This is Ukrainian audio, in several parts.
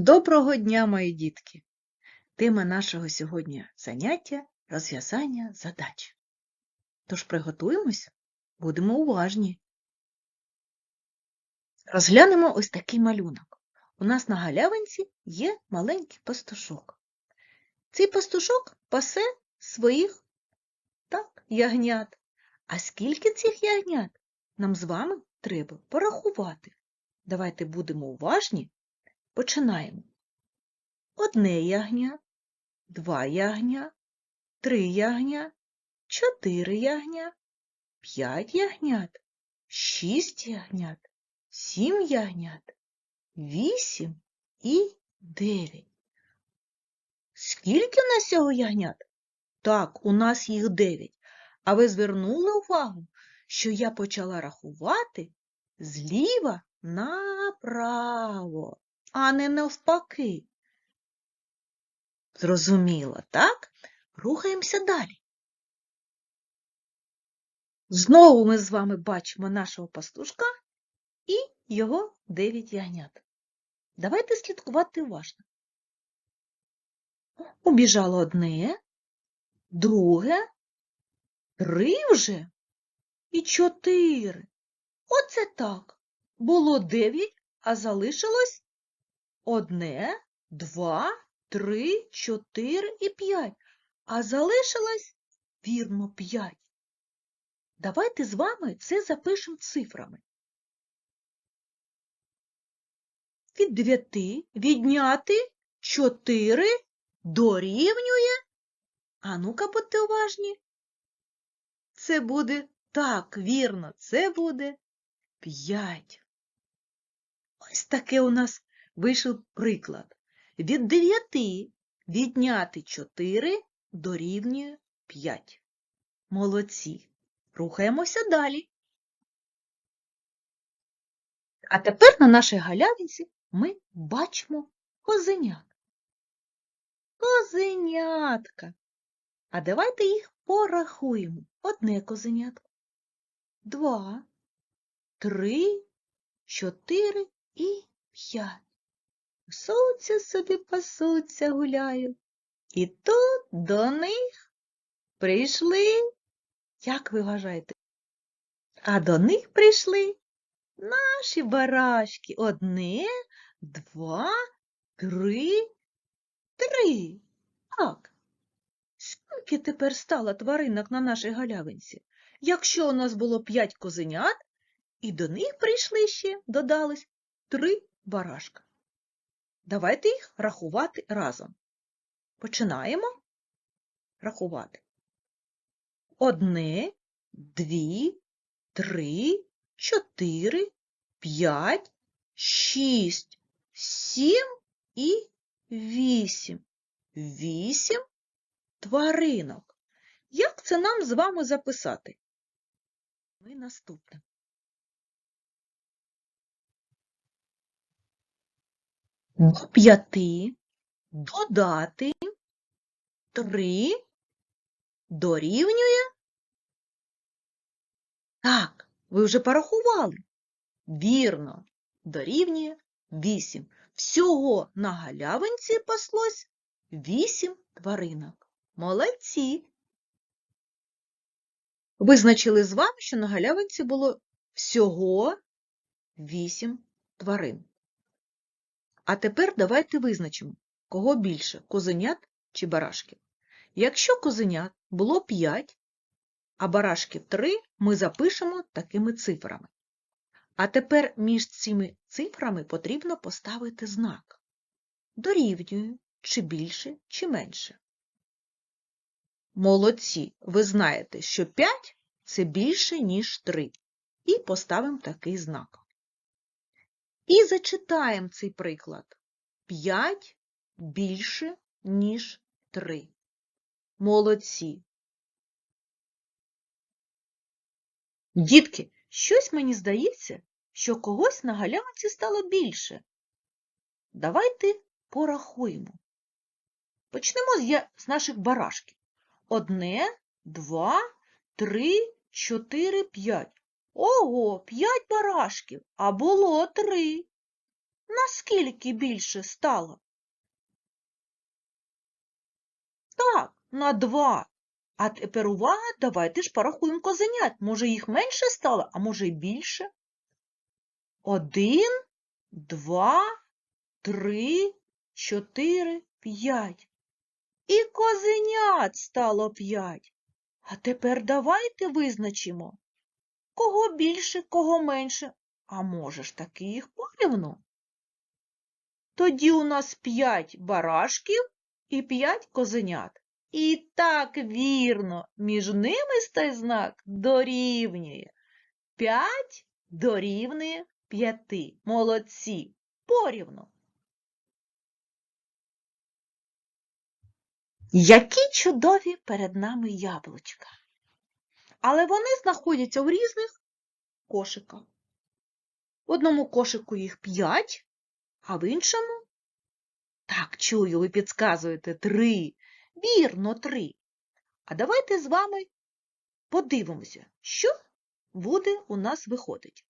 Доброго дня, мої дітки! Тема нашого сьогодні заняття розв'язання задач. Тож приготуємося, будемо уважні. Розглянемо ось такий малюнок. У нас на галявинці є маленький пастушок. Цей пастушок пасе своїх так, ягнят. А скільки цих ягнят нам з вами треба порахувати? Давайте будемо уважні Починаємо. Одне ягня, два ягня, три ягня, чотири ягня, п'ять ягнят, шість ягнят, сім ягнят, вісім і дев'ять. Скільки в нас цього ягнят? Так, у нас їх дев'ять. А ви звернули увагу, що я почала рахувати зліва направо а не навпаки. Зрозуміло, так? Рухаємося далі. Знову ми з вами бачимо нашого пастушка і його дев'ять ягнят. Давайте слідкувати уважно. Убіжало одне, друге, три вже і чотири. Оце так. Було дев'ять, а залишилось Одне, два, три, чотири і п'ять. А залишилось, вірно, п'ять. Давайте з вами це запишемо цифрами. Від дев'яти відняти чотири дорівнює. А ну-ка, будьте уважні. Це буде так, вірно, це буде п'ять. Ось таке у нас вийшов приклад. Від 9 відняти 4 дорівнює 5. Молодці. Рухаємося далі. А тепер на нашій галявинці ми бачимо козенят. Козенятка. А давайте їх порахуємо. Одне козенятко, два, три, чотири і п'ять. Пасуться собі, пасуться, гуляють. І тут до них прийшли, як ви вважаєте? А до них прийшли наші барашки. Одне, два, три, три. Так. Скільки тепер стало тваринок на нашій галявинці? Якщо у нас було п'ять козенят, і до них прийшли ще, додались три барашка. Давайте їх рахувати разом. Починаємо рахувати. Одне, дві, три, чотири, п'ять, шість, сім і вісім. Вісім тваринок. Як це нам з вами записати? Ми наступне. До п'яти додати три дорівнює. Так, ви вже порахували. Вірно, дорівнює вісім. Всього на галявинці паслось вісім тваринок. Молодці. Визначили з вами, що на галявинці було всього вісім тварин. А тепер давайте визначимо, кого більше козенят чи барашків. Якщо козенят було 5, а барашків 3, ми запишемо такими цифрами. А тепер між цими цифрами потрібно поставити знак. Дорівнює чи більше, чи менше. Молодці, ви знаєте, що 5 це більше, ніж 3. І поставимо такий знак. І зачитаємо цей приклад. 5 більше, ніж 3. Молодці. Дітки, щось мені здається, що когось на галявинці стало більше. Давайте порахуємо. Почнемо з наших барашків. Одне, два, три, чотири, п'ять. Ого, п'ять барашків, а було три. наскільки більше стало? Так, на два. А тепер увага, давайте ж порахуємо козенят. Може, їх менше стало, а може й більше? Один, два, три, чотири, п'ять. І козенят стало п'ять. А тепер давайте визначимо, кого більше, кого менше, а може ж таки їх порівну. Тоді у нас п'ять барашків і п'ять козенят. І так вірно, між ними стає знак дорівнює. П'ять дорівнює п'яти. Молодці. Порівну. Які чудові перед нами яблучка. Але вони знаходяться в різних кошиках. В одному кошику їх п'ять, а в іншому, так чую, ви підказуєте, три. Вірно, три. А давайте з вами подивимося, що буде у нас виходить.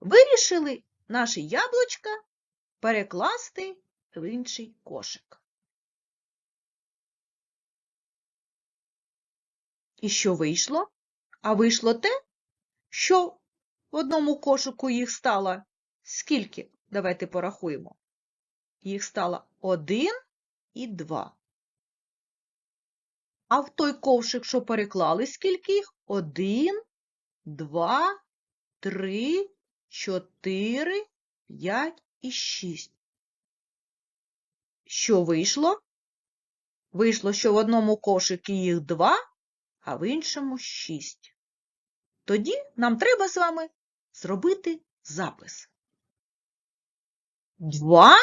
Вирішили наше яблучка перекласти в інший кошик. І що вийшло? А вийшло те, що в одному кошику їх стало скільки? Давайте порахуємо. Їх стало один і два. А в той ковшик, що переклали, скільки їх? Один, два, три, чотири, п'ять і шість. Що вийшло? Вийшло, що в одному кошику їх два, а в іншому шість. Тоді нам треба з вами зробити запис. Два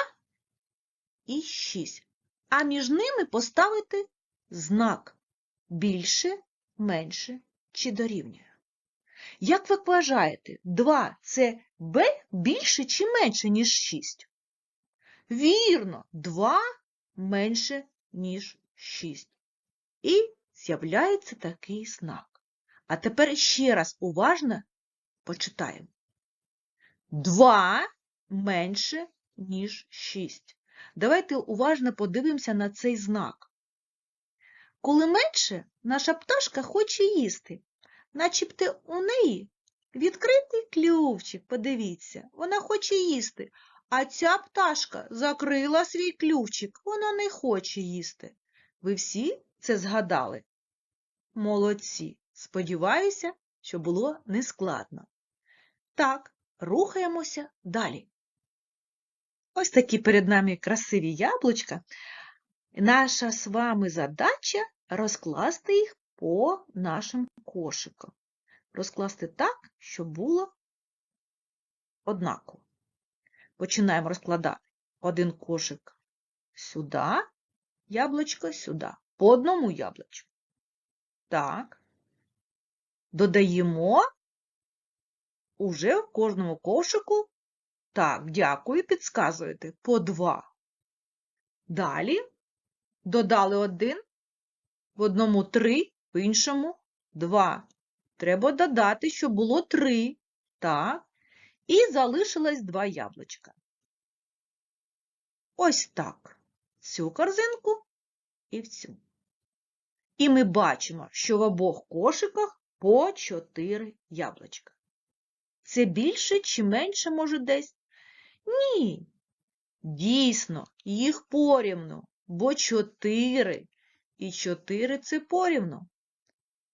і шість. А між ними поставити знак більше, менше чи дорівнює. Як ви вважаєте, 2 – це b більше чи менше, ніж 6? Вірно, 2 менше, ніж 6. І з'являється такий знак. А тепер ще раз уважно почитаємо. 2 менше, ніж 6. Давайте уважно подивимося на цей знак. Коли менше, наша пташка хоче їсти, начебто у неї відкритий клювчик, подивіться, вона хоче їсти, а ця пташка закрила свій клювчик, вона не хоче їсти. Ви всі це згадали? Молодці! Сподіваюся, що було нескладно. Так, рухаємося далі. Ось такі перед нами красиві яблучка. Наша з вами задача розкласти їх по нашим кошикам. Розкласти так, щоб було однаково. Починаємо розкладати один кошик сюди, яблучко сюди, по одному яблучку. Так. Додаємо уже в кожному кошику так, дякую, підказуєте. По два. Далі додали один, в одному три, в іншому два. Треба додати, щоб було три. Так. І залишилось два яблучка. Ось так. Цю корзинку і в цю. І ми бачимо, що в обох кошиках по чотири яблучка. Це більше чи менше, може, десь ні. Дійсно, їх порівну, бо чотири. І чотири це порівну.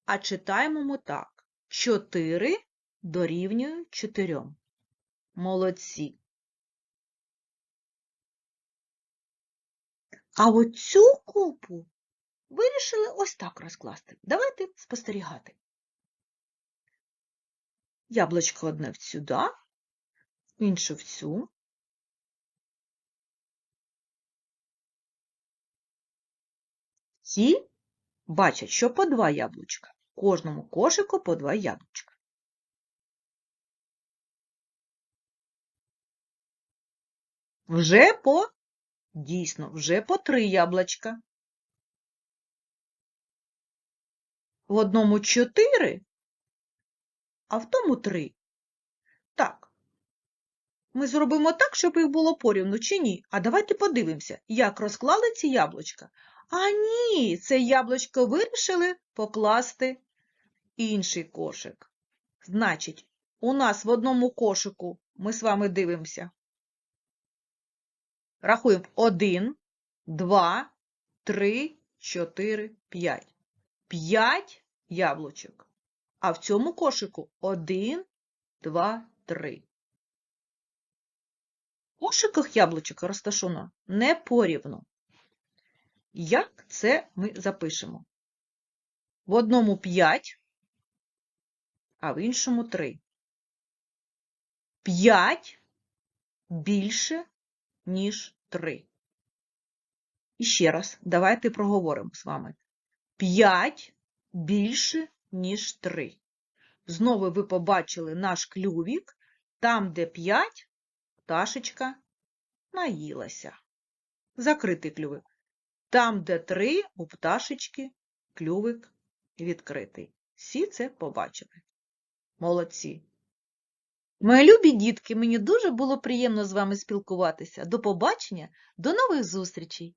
А читаємо ми так. Чотири дорівнює чотирьом. Молодці. А оцю купу вирішили ось так розкласти. Давайте спостерігати. Яблочко одне сюди, інше в цю. Ці бачать, що по два яблучка. Кожному кошику по два яблучка. Вже по, дійсно, вже по три яблучка. В одному чотири, а в тому три. Так, ми зробимо так, щоб їх було порівну чи ні? А давайте подивимося, як розклали ці яблучка. А ні, це яблучко вирішили покласти інший кошик. Значить, у нас в одному кошику ми з вами дивимося. Рахуємо 1, 2, 3, 4, 5. 5 яблучок. А в цьому кошику 1, 2, 3. В кошиках яблучок розташовано не порівну. Як це ми запишемо? В одному 5, а в іншому 3. 5 більше, ніж 3. І ще раз, давайте проговоримо з вами. 5 більше, ніж 3. Знову ви побачили наш клювік, там, де 5, пташечка наїлася. Закритий клювик. Там, де 3, у пташечки клювик відкритий. Всі це побачили. Молодці. Мої любі дітки, мені дуже було приємно з вами спілкуватися. До побачення, до нових зустрічей!